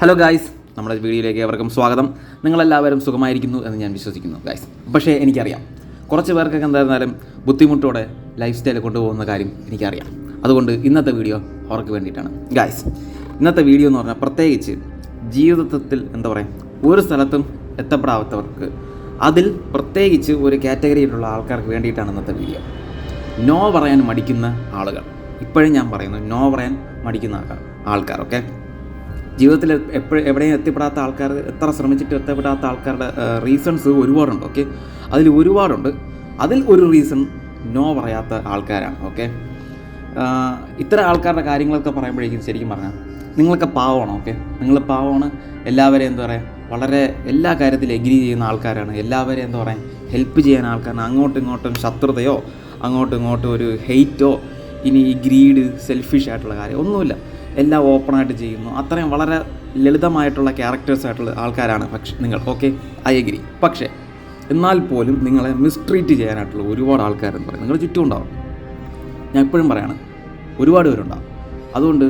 Hello guys നമ്മുടെ വീഡിയോയിലേക്ക് ഏവർക്കും സ്വാഗതം. നിങ്ങളെല്ലാവരും സുഖമായിരിക്കുന്നു എന്ന് ഞാൻ വിശ്വസിക്കുന്നു ഗായ്സ് പക്ഷേ എനിക്കറിയാം. കുറച്ച് പേർക്കൊക്കെ എന്തായിരുന്നാലും ബുദ്ധിമുട്ടോടെ ലൈഫ് സ്റ്റൈൽ കൊണ്ടുപോകുന്ന കാര്യം എനിക്കറിയാം. അതുകൊണ്ട് ഇന്നത്തെ വീഡിയോ അവർക്ക് വേണ്ടിയിട്ടാണ്. ഗായ്സ് ഇന്നത്തെ വീഡിയോ എന്ന് പറഞ്ഞാൽ പ്രത്യേകിച്ച് ജീവിതത്തിൽ എന്താ പറയുക ഒരു സ്ഥലത്തും എത്തപ്പെടാത്തവർക്ക് അതിൽ പ്രത്യേകിച്ച് ഒരു കാറ്റഗറിയിലുള്ള ആൾക്കാർക്ക് വേണ്ടിയിട്ടാണ് ഇന്നത്തെ വീഡിയോ. നോ പറയാൻ മടിക്കുന്ന ആളുകൾ. ഇപ്പോഴും ഞാൻ പറയുന്നു നോ പറയാൻ മടിക്കുന്ന ആൾക്കാർ ആൾക്കാർ ഓക്കെ ജീവിതത്തിൽ എപ്പോഴും എവിടെയും എത്തിപ്പെടാത്ത ആൾക്കാർ എത്ര ശ്രമിച്ചിട്ട് എത്തപ്പെടാത്ത ആൾക്കാരുടെ റീസൺസ് ഒരുപാടുണ്ട് ഓക്കെ അതിൽ ഒരുപാടുണ്ട്. അതിൽ ഒരു റീസൺ നോ പറയാത്ത ആൾക്കാരാണ് ഓക്കെ ഇത്തരം ആൾക്കാരുടെ കാര്യങ്ങളൊക്കെ പറയുമ്പോഴേക്കും ശരിക്കും പറഞ്ഞാൽ നിങ്ങളൊക്കെ പാവമാണ് ഓക്കെ നിങ്ങൾ പാവമാണ് എല്ലാവരെയും എന്താ പറയുക വളരെ എല്ലാ കാര്യത്തിലും എഗ്രി ചെയ്യുന്ന ആൾക്കാരാണ്. എല്ലാവരെയും എന്താ പറയുക ഹെൽപ്പ് ചെയ്യാൻ ആൾക്കാരാണ്. അങ്ങോട്ടും ഇങ്ങോട്ടും ശത്രുതയോ അങ്ങോട്ടും ഇങ്ങോട്ടും ഒരു ഹെയ്റ്റോ ഇനി ഈ ഗ്രീഡ് സെൽഫിഷ് ആയിട്ടുള്ള കാര്യം ഒന്നുമില്ല. എല്ലാം ഓപ്പണായിട്ട് ചെയ്യുന്നു. അത്രയും വളരെ ലളിതമായിട്ടുള്ള ക്യാരക്ടേഴ്സ് ആയിട്ടുള്ള ആൾക്കാരാണ് പക്ഷേ നിങ്ങൾ. ഓക്കെ ഐ എഗ്രി പക്ഷേ എന്നാൽ പോലും നിങ്ങളെ മിസ്ട്രീറ്റ് ചെയ്യാനായിട്ടുള്ള ഒരുപാട് ആൾക്കാരെന്ന് പറയും. നിങ്ങൾ ചുറ്റും ഉണ്ടാവും. ഞാൻ എപ്പോഴും പറയാണ് ഒരുപാട് പേരുണ്ടാവും. അതുകൊണ്ട്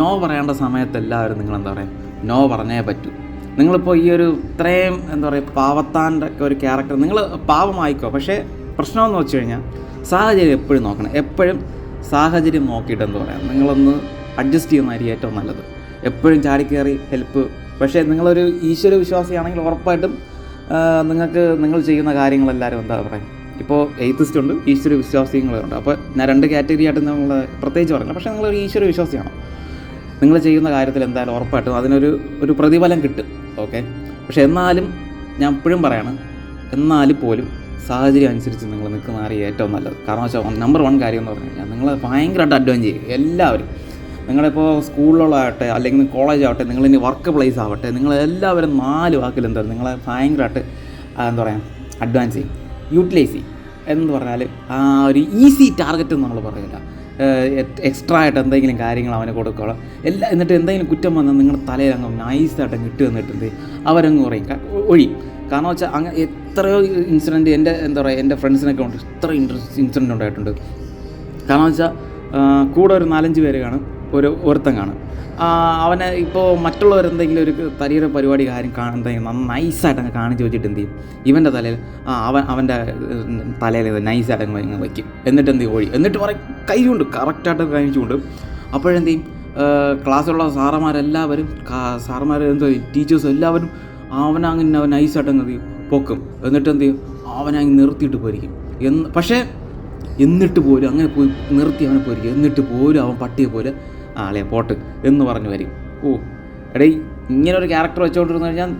നോ പറയേണ്ട സമയത്ത് എല്ലാവരും നിങ്ങൾ എന്താ പറയുക നോ പറഞ്ഞേ പറ്റൂ. നിങ്ങളിപ്പോൾ ഈ ഒരു ഇത്രയും എന്താ പറയുക പാവത്താന്റെ ഒക്കെ ഒരു ക്യാരക്ടർ നിങ്ങൾ പാവമായിക്കോ. പക്ഷേ പ്രശ്നമെന്ന് വെച്ച് കഴിഞ്ഞാൽ സാഹചര്യം എപ്പോഴും നോക്കണം. എപ്പോഴും സാഹചര്യം നോക്കിയിട്ട് എന്താ പറയുക നിങ്ങളൊന്ന് അഡ്ജസ്റ്റ് ചെയ്യുന്നതായിരിക്കും ഏറ്റവും നല്ലത്. എപ്പോഴും ചാടിക്കയറി ഹെൽപ്പ് പക്ഷേ നിങ്ങളൊരു ഈശ്വര വിശ്വാസിയാണെങ്കിൽ ഉറപ്പായിട്ടും നിങ്ങൾക്ക് നിങ്ങൾ ചെയ്യുന്ന കാര്യങ്ങളെല്ലാവരും എന്താ പറയുക? ഇപ്പോൾ എയ്ത്തിസ്റ്റ് ഉണ്ട് ഈശ്വര വിശ്വാസികളുണ്ട് അപ്പോൾ ഞാൻ രണ്ട് കാറ്റഗറി ആയിട്ട് നമ്മൾ പ്രത്യേകിച്ച് പറഞ്ഞില്ല. പക്ഷേ നിങ്ങളൊരു ഈശ്വര വിശ്വാസിയാണോ? നിങ്ങൾ ചെയ്യുന്ന കാര്യത്തിൽ എന്തായാലും ഉറപ്പായിട്ടും അതിനൊരു ഒരു പ്രതിഫലം കിട്ടും. ഓക്കെ പക്ഷേ എന്നാലും ഞാൻ എപ്പോഴും പറയണം എന്നാൽ പോലും സാഹചര്യം അനുസരിച്ച് നിങ്ങൾ നിൽക്കുന്നതായിരിക്കും ഏറ്റവും നല്ലത്. കാരണം വെച്ചാൽ നമ്പർ വൺ കാര്യം എന്ന് പറഞ്ഞു കഴിഞ്ഞാൽ നിങ്ങൾ ഭയങ്കരമായിട്ട് അഡ്വാൻസ് ചെയ്യും എല്ലാവരും. നിങ്ങളിപ്പോൾ സ്കൂളിലാവട്ടെ അല്ലെങ്കിൽ കോളേജ് ആവട്ടെ നിങ്ങളിനി വർക്ക് പ്ലേസ് ആവട്ടെ നിങ്ങൾ എല്ലാവരും നാല് വാക്കിൽ എന്താ നിങ്ങളെ ഭയങ്കരമായിട്ട് എന്താ പറയുക അഡ്വാൻസ് ചെയ്യും. യൂട്ടിലൈസ് ചെയ്യും. എന്ന് പറഞ്ഞാൽ ആ ഒരു ഈസി ടാർഗറ്റ് നമ്മൾ പറയില്ല എക്സ്ട്രാ ആയിട്ട് എന്തെങ്കിലും കാര്യങ്ങൾ അവന് കൊടുക്കണം. എല്ലാ എന്നിട്ട് എന്തെങ്കിലും കുറ്റം വന്നാൽ നിങ്ങളുടെ തലയിൽ അങ്ങ് നൈസായിട്ട് കിട്ടുക ചെയ്യും? അവരങ്ങ് പറയും. ഒഴിയും കാരണം വെച്ചാൽ അങ്ങ് എത്രയോ ഇൻസിഡന്റ് എന്റെ എന്താ പറയുക എന്റെ ഫ്രണ്ട്സിനൊക്കെ ഉണ്ട്. ഇത്ര ഇൻട്രസ്റ്റ് ഇൻസിഡന്റ് ഉണ്ടായിട്ടുണ്ട്. കാരണം വെച്ചാൽ കൂടെ ഒരു നാലഞ്ച് പേര് കാണും. ഒരു ഒരുത്തൻ കാണും. അവന് ഇപ്പോൾ മറ്റുള്ളവരെന്തെങ്കിലും ഒരു തരിയുടെ പരിപാടി കാര്യം കാണുന്നെങ്കിൽ നൈസായിട്ട് അങ്ങ് കാണിച്ച് വെച്ചിട്ട് എന്ത് ചെയ്യും? ഇവന്റെ തലയിൽ അവൻ അവന്റെ തലയിൽ നൈസായിട്ട് അങ്ങ് വയ്ക്കും എന്നിട്ട് എന്ത് ചെയ്യും? ഒഴി എന്നിട്ട് പറയും കൈ കൊണ്ട് കറക്റ്റായിട്ട് കഴിച്ചുകൊണ്ട് അപ്പോഴെന്ത് ചെയ്യും? ക്ലാസ്സിലുള്ള സാറന്മാരെല്ലാവരും സാറന്മാർ എന്തോ ടീച്ചേഴ്സ് എല്ലാവരും അവനങ്ങനെ അവൻ നൈസായിട്ട് അങ്ങ് പൊക്കും. എന്നിട്ട് എന്ത് ചെയ്യും? അവനങ്ങ് നിർത്തിയിട്ട് പോയിരിക്കും. എന്ന് പക്ഷേ എന്നിട്ട് പോലും അങ്ങനെ പോയി നിർത്തി അവനെ പോയിരിക്കും. എന്നിട്ട് പോലും അവൻ പട്ടിയെ പോലെ ആളെ പോട്ട് എന്ന് പറഞ്ഞു വരും. ഓ എടേ ഇങ്ങനെ ഒരു ക്യാരക്ടർ വെച്ചുകൊണ്ടിരുന്നു കഴിഞ്ഞാൽ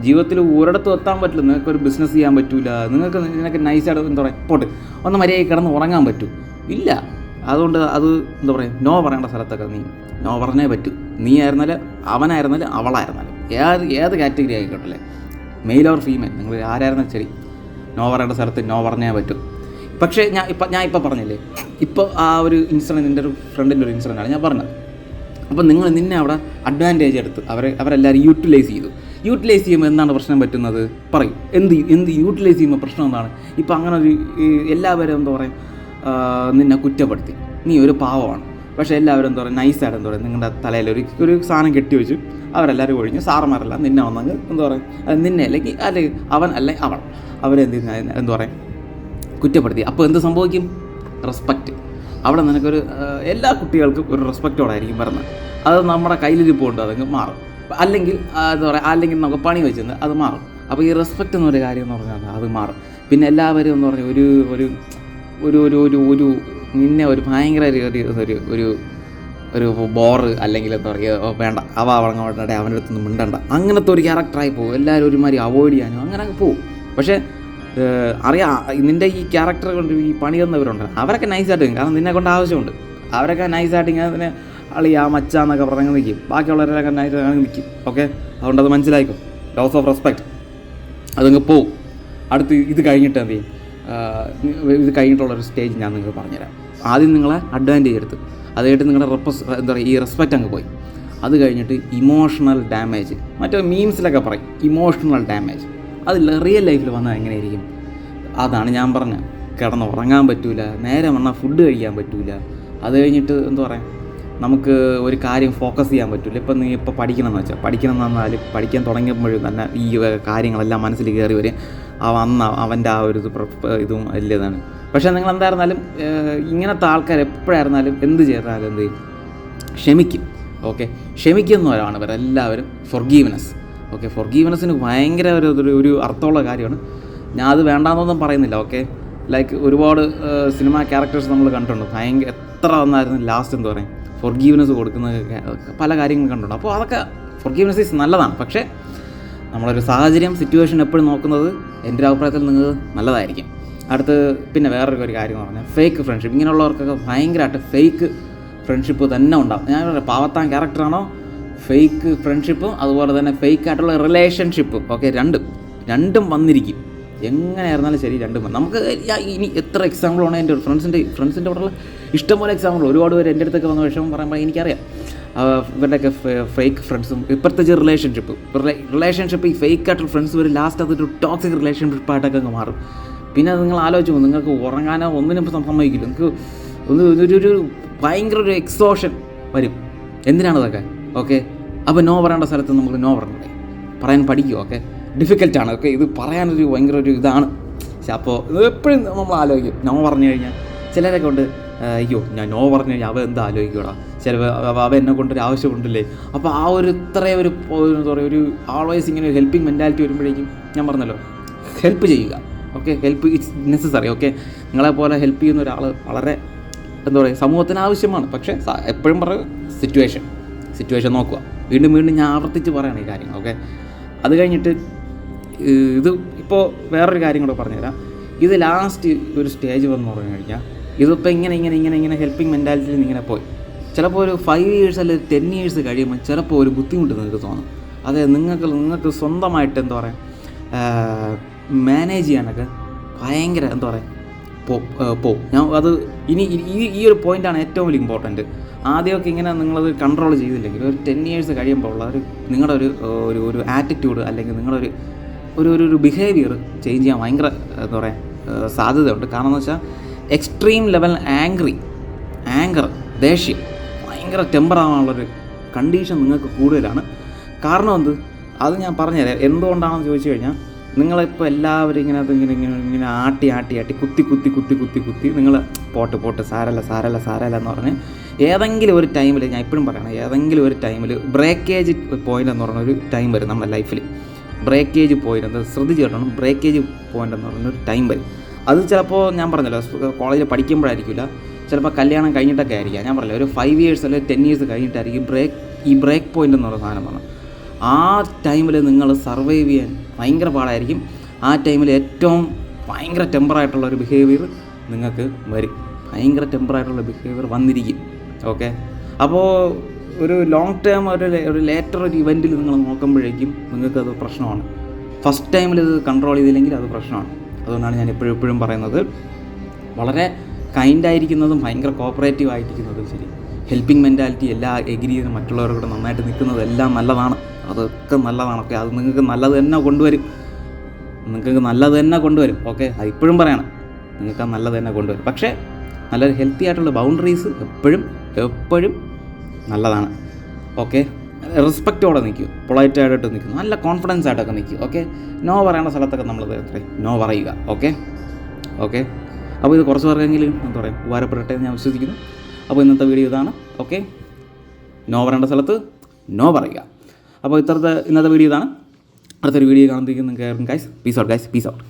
ജീവിതത്തിൽ ഒരിടത്തും എത്താൻ പറ്റില്ല. നിങ്ങൾക്ക് ഒരു ബിസിനസ് ചെയ്യാൻ പറ്റൂല. നിങ്ങൾക്ക് നിനക്ക് നൈസായിട്ട് എന്താ പറയുക പോട്ട്. ഒന്ന് മര്യാദയ്ക്ക് കിടന്ന് ഉറങ്ങാൻ പറ്റൂ. ഇല്ല. അതുകൊണ്ട് അത് എന്താ പറയുക നോ പറയേണ്ട സ്ഥലത്തൊക്കെ നീ നോ പറഞ്ഞേ പറ്റൂ. നീ ആയിരുന്നാലും അവനായിരുന്നാലും അവളായിരുന്നാലും. ഏത് ഏത് കാറ്റഗറി ആയിക്കോട്ടല്ലേ മെയിൽ ഓർ ഫീമെയിൽ നിങ്ങൾ ആരായിരുന്നാലും ശരി. നോ പറയേണ്ട സ്ഥലത്ത് നോ പറഞ്ഞേ പറ്റൂ. പക്ഷേ ഞാൻ ഇപ്പം ഞാൻ ഇപ്പം പറഞ്ഞില്ലേ? ഇപ്പോൾ ആ ഒരു ഇൻസിഡന്റ് എന്റെ ഒരു ഫ്രണ്ടിന്റെ ഒരു ഇൻസിഡന്റ് ഞാൻ പറഞ്ഞത്. അപ്പോൾ നിങ്ങൾ നിന്നെ അവിടെ അഡ്വാന്റേജ് എടുത്ത് അവരെ അവരെല്ലാവരും യൂട്ടിലൈസ് ചെയ്തു. യൂട്ടിലൈസ് ചെയ്യുമ്പോൾ എന്താണ് പ്രശ്നം പറ്റുന്നത്? പറയും. എന്ത് എന്ത് യൂട്ടിലൈസ് ചെയ്യുമ്പോൾ പ്രശ്നം എന്താണ്? ഇപ്പോൾ അങ്ങനെ ഒരു എല്ലാവരും എന്താ പറയുക നിന്നെ കുറ്റപ്പെടുത്തി. നീ ഒരു പാവമാണ്. പക്ഷേ എല്ലാവരും എന്താ പറയുക നൈസായിട്ട് എന്താ പറയുക നിങ്ങളുടെ തലയിൽ ഒരു ഒരു സാധനം കെട്ടി വെച്ച് അവരെല്ലാവരും ഒഴിഞ്ഞ് സാറന്മാരെല്ലാം നിന്നെ വന്നങ്ങ് എന്താ പറയുക നിന്നെ അല്ലെങ്കിൽ അല്ലെങ്കിൽ അവൻ അല്ലെങ്കിൽ അവൾ. അവരെന്ത് എന്താ പറയുക കുറ്റപ്പെടുത്തി. അപ്പോൾ എന്ത് സംഭവിക്കും? റെസ്പെക്റ്റ് അവിടെ നിനക്കൊരു എല്ലാ കുട്ടികൾക്കും ഒരു റെസ്പെക്റ്റോടായിരിക്കും വരുന്നത് അത് നമ്മുടെ കയ്യിലിരിപ്പുണ്ട് അതങ്ങ് മാറും. അല്ലെങ്കിൽ എന്താ പറയുക അല്ലെങ്കിൽ നമുക്ക് പണി വെച്ചെന്ന് അത് മാറും. അപ്പോൾ ഈ റെസ്പെക്റ്റ് എന്നൊരു കാര്യം എന്ന് പറഞ്ഞാൽ അത് മാറും. പിന്നെ എല്ലാവരും എന്ന് പറഞ്ഞാൽ ഒരു ഒരു ഒരു ഒരു ഒരു ഒരു നിന്നെ ഒരു ഭയങ്കര ഒരു ഒരു ഒരു ബോറ് അല്ലെങ്കിൽ എന്താ പറയുക വേണ്ട. അവ അവളങ്ങോട്ടെ അവന്റെ അടുത്ത് നിന്ന് മിണ്ടണ്ട. അങ്ങനത്തെ ഒരു ക്യാരക്ടറായി പോകും. എല്ലാവരും ഒരുമാതിരി അവോയ്ഡ് ചെയ്യാനും അങ്ങനെ അങ്ങ് പോകും. പക്ഷേ അറിയാം നിന്റെ ഈ ക്യാരക്ടർ കൊണ്ട് ഈ പണി തന്നവരുണ്ട്. അവരൊക്കെ നൈസായിട്ട് കാരണം നിന്നെ കൊണ്ട് ആവശ്യമുണ്ട്. അവരൊക്കെ നൈസായിട്ട് ഇങ്ങനെ തന്നെ അളിയാ മച്ചാന്നൊക്കെ പറഞ്ഞ് നിൽക്കും. ബാക്കിയുള്ളവരൊക്കെ നൈസായിട്ട് നിൽക്കും. ഓക്കെ അതുകൊണ്ട് അത് മനസ്സിലായിക്കോ? ലോസ് ഓഫ് റെസ്പെക്ട് അതങ്ങ് പോവും. അടുത്ത് ഇത് കഴിഞ്ഞിട്ട് എന്ത് ചെയ്യും? ഇത് കഴിഞ്ഞിട്ടുള്ളൊരു സ്റ്റേജ് ഞാൻ നിങ്ങൾക്ക് പറഞ്ഞുതരാം. ആദ്യം നിങ്ങളെ അഡ്വാന്റേജ് എടുത്ത് അത് കഴിഞ്ഞിട്ട് നിങ്ങളുടെ റെപ്പസ് എന്താ പറയുക ഈ റെസ്പെക്റ്റ് അങ്ങ് പോയി. അത് കഴിഞ്ഞിട്ട് ഇമോഷണൽ ഡാമേജ് മറ്റേ മീംസിലൊക്കെ പറയും. ഇമോഷണൽ ഡാമേജ് അത് റിയൽ ലൈഫിൽ വന്നാൽ എങ്ങനെയായിരിക്കും? അതാണ് ഞാൻ പറഞ്ഞത് കിടന്ന് ഉറങ്ങാൻ പറ്റൂല. നേരെ വന്നാൽ ഫുഡ് കഴിക്കാൻ പറ്റൂല. അത് കഴിഞ്ഞിട്ട് എന്താ പറയുക നമുക്ക് ഒരു കാര്യം ഫോക്കസ് ചെയ്യാൻ പറ്റില്ല ഇപ്പം നീ ഇപ്പോൾ പഠിക്കണമെന്ന് വെച്ചാൽ പഠിക്കണം എന്ന് പറഞ്ഞാൽ പഠിക്കാൻ തുടങ്ങിയപ്പോഴും തന്നെ ഈ കാര്യങ്ങളെല്ലാം മനസ്സിൽ കയറി വരും അവ അന്ന് അവന്റെ ആ ഒരു ഇതും വലിയതാണ് പക്ഷേ നിങ്ങൾ എന്തായിരുന്നാലും ഇങ്ങനത്തെ ആൾക്കാർ എപ്പോഴായിരുന്നാലും എന്ത് ചെയ്താലും എന്ത് ചെയ്യും? ക്ഷമിക്കും. ഓക്കെ? ക്ഷമിക്കുന്നവരാണ് ഇവരെല്ലാവരും. ഫൊർഗീവ്നെസ് ഓക്കെ ഫോർ ഗീവനസിന് ഭയങ്കര ഒരു ഒരു- അർത്ഥമുള്ള കാര്യമാണ്. ഞാൻ അത് വേണ്ടാന്നൊന്നും പറയുന്നില്ല ഓക്കെ ലൈക്ക് ഒരുപാട് സിനിമ ക്യാരക്ടേഴ്സ് നമ്മൾ കണ്ടിട്ടുണ്ട്. ഭയങ്കര എത്ര വന്നായിരുന്നു ലാസ്റ്റ് എന്താ പറയുക ഗീവനസ് കൊടുക്കുന്ന പല കാര്യങ്ങളും കണ്ടിട്ടുണ്ട്. അപ്പോൾ അതൊക്കെ ഫോർ ഗീവനസ് ഈസ് നല്ലതാണ്. പക്ഷേ നമ്മളൊരു സാഹചര്യം സിറ്റുവേഷൻ എപ്പോഴും നോക്കുന്നത് എന്റെ ഒരു അഭിപ്രായത്തിൽ നിങ്ങൾ നല്ലതായിരിക്കും. അടുത്ത് പിന്നെ വേറൊരു ഒരു കാര്യം എന്ന് പറഞ്ഞാൽ ഫേക്ക് ഫ്രണ്ട്ഷിപ്പ് ഇങ്ങനെയുള്ളവർക്കൊക്കെ ഭയങ്കരമായിട്ട് ഫേക്ക് ഫ്രണ്ട്ഷിപ്പ് തന്നെ ഉണ്ടാകും ഞാൻ പറയാം പാവത്താൻ ക്യാരക്ടറാണോ ഫേക്ക് ഫ്രണ്ട്ഷിപ്പും അതുപോലെ തന്നെ ഫേക്ക് ആയിട്ടുള്ള റിലേഷൻഷിപ്പും ഓക്കെ രണ്ടും. രണ്ടും വന്നിരിക്കും. എങ്ങനെയായിരുന്നാലും ശരി രണ്ടും നമുക്ക് ഇനി എത്ര എക്സാമ്പിളാണ് എന്റെ ഫ്രണ്ട്സിന്റെ ഫ്രണ്ട്സിന്റെ കൂടെയുള്ള ഇഷ്ടംപോലെ എക്സാമ്പിൾ ഒരുപാട് പേര് എന്റെ അടുത്തൊക്കെ വന്ന വിഷമം പറയുമ്പോൾ എനിക്കറിയാം. ഇവരുടെയൊക്കെ ഫേക്ക് ഫ്രണ്ട്സും ഇപ്പോഴത്തെ റിലേഷൻഷിപ്പ് റിലേഷൻഷിപ്പ് ഈ ഫേക്ക് ആയിട്ടുള്ള ഫ്രണ്ട്സ് വരും. ലാസ്റ്റ് അതൊരു ടോക്സിക് റിലേഷൻഷിപ്പായിട്ടൊക്കെ മാറും. പിന്നെ അത് നിങ്ങൾ ആലോചിച്ച് പോകും നിങ്ങൾക്ക് ഉറങ്ങാനോ ഒന്നിനും സമ്മതിക്കില്ല. നിങ്ങൾക്ക് ഒന്ന് ഒരു ഭയങ്കര ഒരു എക്സോഷൻ വരും. എന്തിനാണ് അതൊക്കെ? ഓക്കെ അപ്പോൾ നോ പറയേണ്ട സ്ഥലത്ത് നമ്മൾ നോ പറയണ്ടേ പറയാൻ പഠിക്കുക ഓക്കെ ഡിഫിക്കൽട്ടാണ് ഓക്കെ ഇത് പറയാനൊരു ഭയങ്കര ഒരു ഇതാണ്. പക്ഷെ അപ്പോൾ എപ്പോഴും നമ്മൾ ആലോചിക്കും. നോ പറഞ്ഞു കഴിഞ്ഞാൽ ചിലരൊക്കെ കൊണ്ട് അയ്യോ ഞാൻ നോ പറഞ്ഞു കഴിഞ്ഞാൽ അവ എന്താ ആലോചിക്കൂടാ ചില അവ എന്നെ കൊണ്ടൊരു ആവശ്യമുണ്ടല്ലേ? അപ്പോൾ ആ ഒരു ഇത്രയും ഒരു എന്താ പറയുക ഒരു ആൾവേസ് ഇങ്ങനെ ഒരു ഹെൽപ്പിംഗ് മെന്റാലിറ്റി വരുമ്പോഴേക്കും ഞാൻ പറഞ്ഞല്ലോ ഹെൽപ്പ് ചെയ്യുക. Okay help it's necessary okay നിങ്ങളെപ്പോലെ ഹെൽപ്പ് ചെയ്യുന്ന ഒരാൾ വളരെ എന്താ പറയുക സമൂഹത്തിന് ആവശ്യമാണ്. പക്ഷേ എപ്പോഴും പറയുക സിറ്റുവേഷൻ സിറ്റുവേഷൻ നോക്കുക. വീണ്ടും വീണ്ടും ഞാൻ ആവർത്തിച്ച് പറയണം ഈ കാര്യങ്ങൾ ഓക്കെ അത് കഴിഞ്ഞിട്ട് ഇത് ഇപ്പോൾ വേറൊരു കാര്യം കൂടെ പറഞ്ഞുതരാം. ഇത് ലാസ്റ്റ് ഒരു സ്റ്റേജ് വന്ന് പറഞ്ഞു കഴിഞ്ഞാൽ ഇതിപ്പോൾ ഇങ്ങനെ ഇങ്ങനെ ഇങ്ങനെ ഇങ്ങനെ ഹെൽപ്പിംഗ് മെന്റാലിറ്റിയിൽ ഇങ്ങനെ പോയി. ചിലപ്പോൾ ഒരു ഫൈവ് ഇയേഴ്സ് അല്ലെങ്കിൽ ടെൻ ഇയേഴ്സ് കഴിയുമ്പോൾ ചിലപ്പോൾ ഒരു ബുദ്ധിമുട്ട് നിങ്ങൾക്ക് തോന്നും. അതെ നിങ്ങൾക്ക് നിങ്ങൾക്ക് സ്വന്തമായിട്ട് എന്താ പറയുക മാനേജ് ചെയ്യാനൊക്കെ ഭയങ്കര എന്താ പറയുക പോ ഞാൻ അത് ഇനി ഈ ഈ ഒരു പോയിന്റാണ് ഏറ്റവും വലിയ ഇമ്പോർട്ടന്റ് ആദ്യമൊക്കെ ഇങ്ങനെ നിങ്ങളത് കൺട്രോൾ ചെയ്തില്ലെങ്കിൽ ഒരു ടെൻ ഇയേഴ്സ് കഴിയുമ്പോൾ ഉള്ള ഒരു നിങ്ങളുടെ ഒരു ഒരു ഒരു ആറ്റിറ്റ്യൂഡ് അല്ലെങ്കിൽ നിങ്ങളൊരു ഒരു ഒരു ഒരു ബിഹേവിയർ ചേഞ്ച് ചെയ്യാൻ ഭയങ്കര എന്താ പറയുക സാധ്യതയുണ്ട്. കാരണം എന്ന് വെച്ചാൽ എക്സ്ട്രീം ലെവൽ ആംഗ്രി ആങ്കർ ദേഷ്യം ഭയങ്കര ടെമ്പർ ആവാനുള്ളൊരു കണ്ടീഷൻ നിങ്ങൾക്ക് കൂടുതലാണ്. കാരണം എന്ത്? അത് ഞാൻ പറഞ്ഞുതരാം. എന്തുകൊണ്ടാണെന്ന് ചോദിച്ചു കഴിഞ്ഞാൽ നിങ്ങളിപ്പോൾ എല്ലാവരും ഇങ്ങനെ ഇങ്ങനെ ഇങ്ങനെ ഇങ്ങനെ ആട്ടി ആട്ടി ആട്ടി കുത്തി കുത്തി കുത്തി കുത്തി കുത്തി നിങ്ങൾ പോട്ട് പോട്ട് സാരല്ല സാരല്ല സാരല്ല എന്ന് പറഞ്ഞ് ഏതെങ്കിലും ഒരു ടൈമിൽ ഞാൻ ഇപ്പോഴും പറയണം ഏതെങ്കിലും ഒരു ടൈമിൽ ബ്രേക്കേജ് പോയിന്റ് എന്ന് പറഞ്ഞ ഒരു ടൈം വരും നമ്മുടെ ലൈഫിൽ ബ്രേക്കേജ് പോയിന്റ് എന്താ ശ്രദ്ധിച്ച് ബ്രേക്കേജ് പോയിന്റ് എന്ന് പറഞ്ഞൊരു ടൈം വരും. അത് ചിലപ്പോൾ ഞാൻ പറഞ്ഞല്ലോ കോളേജിൽ പഠിക്കുമ്പോഴായിരിക്കില്ല ചിലപ്പോൾ കല്യാണം കഴിഞ്ഞിട്ടൊക്കെ ആയിരിക്കാം. ഞാൻ പറഞ്ഞില്ല ഒരു ഫൈവ് ഇയേഴ്സ് അല്ലെങ്കിൽ ടെൻ ഇയേഴ്സ് കഴിഞ്ഞിട്ടായിരിക്കും ബ്രേക്ക് ഈ ബ്രേക്ക് പോയിന്റ് എന്ന് പറയുന്ന സാധനം പറഞ്ഞു ആ ടൈമിൽ നിങ്ങൾ സർവൈവ് ചെയ്യാൻ ഭയങ്കര പാടായിരിക്കും. ആ ടൈമിൽ ഏറ്റവും ഭയങ്കര ടെമ്പറായിട്ടുള്ള ഒരു ബിഹേവിയർ നിങ്ങൾക്ക് വരും. ഭയങ്കര ടെമ്പറായിട്ടുള്ള ബിഹേവിയർ വന്നിരിക്കും. ഓക്കെ. അപ്പോൾ ഒരു ലോങ് ടേം ഒരു ഒരു ലേറ്റർ ഒരു ഇവന്റിൽ നിങ്ങൾ നോക്കുമ്പോഴേക്കും നിങ്ങൾക്കത് പ്രശ്നമാണ്. ഫസ്റ്റ് ടൈമിൽ ഇത് കൺട്രോൾ ചെയ്തില്ലെങ്കിൽ അത് പ്രശ്നമാണ്. അതുകൊണ്ടാണ് ഞാൻ എപ്പോഴും എപ്പോഴും പറയുന്നത്. വളരെ കൈൻഡായിരിക്കുന്നതും ഭയങ്കര കോപ്പറേറ്റീവ് ആയിരിക്കുന്നതും ശരി. ഹെൽപ്പിംഗ് മെന്റാലിറ്റി എല്ലാ എഗ്രി ചെയ്ത് മറ്റുള്ളവരോട് നന്നായിട്ട് നിൽക്കുന്നത് എല്ലാം നല്ലതാണ്. അതൊക്കെ നല്ലതാണ്. ഓക്കെ അത് നിങ്ങൾക്ക് നല്ലത് തന്നെ കൊണ്ടുവരും. നിങ്ങൾക്ക് നല്ലത് തന്നെ കൊണ്ടുവരും. ഓക്കെ അത് ഇപ്പോഴും പറയണം. നിങ്ങൾക്ക് നല്ലത് തന്നെ കൊണ്ടുവരും. പക്ഷേ നല്ലൊരു ഹെൽത്തി ആയിട്ടുള്ള ബൗണ്ടറീസ് എപ്പോഴും എപ്പോഴും നല്ലതാണ്. ഓക്കെ റെസ്പെക്റ്റോടെ നിൽക്കും. പൊളൈറ്റായിട്ട് നിൽക്കും നല്ല കോൺഫിഡൻസ് ആയിട്ടൊക്കെ നിൽക്കും. ഓക്കെ നോ പറയേണ്ട സ്ഥലത്തൊക്കെ നമ്മൾ നോ പറയുക. ഓക്കെ ഓക്കെ അപ്പോൾ ഇത് കുറച്ച് പേർക്കെങ്കിലും എന്താ പറയുക ഉപകാരപ്പെടട്ടെ എന്ന് ഞാൻ വിശ്വസിക്കുന്നു. അപ്പോൾ ഇന്നത്തെ വീഡിയോ ഇതാണ്. ഓക്കെ നോ പറയേണ്ട സ്ഥലത്ത് നോ പറയുക. അപ്പോൾ ഇത്രത്തെ ഇന്നത്തെ വീഡിയോ ഇതാണ്. അടുത്തൊരു വീഡിയോ കാണുമ്പോഴേക്കും നിങ്ങൾക്ക് guys peace out guys peace out